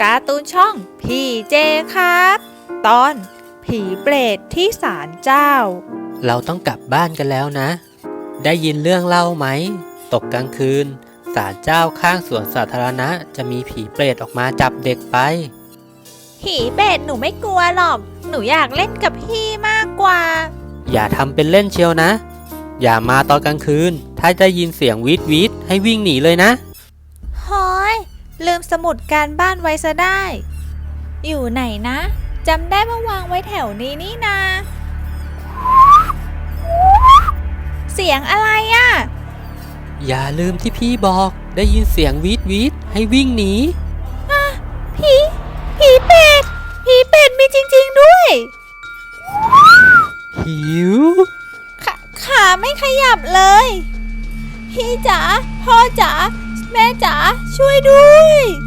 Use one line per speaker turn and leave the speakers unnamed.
การ์ตูนช่องพี่เจครับ ตอนผีเปรตที่ศาลเจ้า
เราต้องกลับบ้านกันแล้วนะ ได้ยินเรื่องเล่าไหม ตกกลางคืนศาลเจ้าข้างสวนสาธารณะ จะมีผีเปรตออกมาจับเด็กไป
ผีเปรตหนูไม่กลัวหรอก หนูอยากเล่นกับพี่มากกว่า
อย่าทำเป็นเล่นเชียวนะ อย่ามาตอนกลางคืน ถ้าได้ยินเสียงวีดวีดให้วิ่งหนีเลยนะ
ฮอย ลืมสมุดการบ้านไว้ซะได้ อยู่ไหนนะจำได้ว่าวางไว้แถวนี้นี่นา เสียงอะไรอะ
อย่าลืมที่พี่บอกได้ยินเสียงวีดวีดให้วิ่งหนี
ผีผีเป็ด ผีเป็ดมีจริง ๆด้วย
หิว
ขาขาไม่ขยับเลย พี่จ๋าพ่อจ๋า แม่จ๋าช่วยด้วย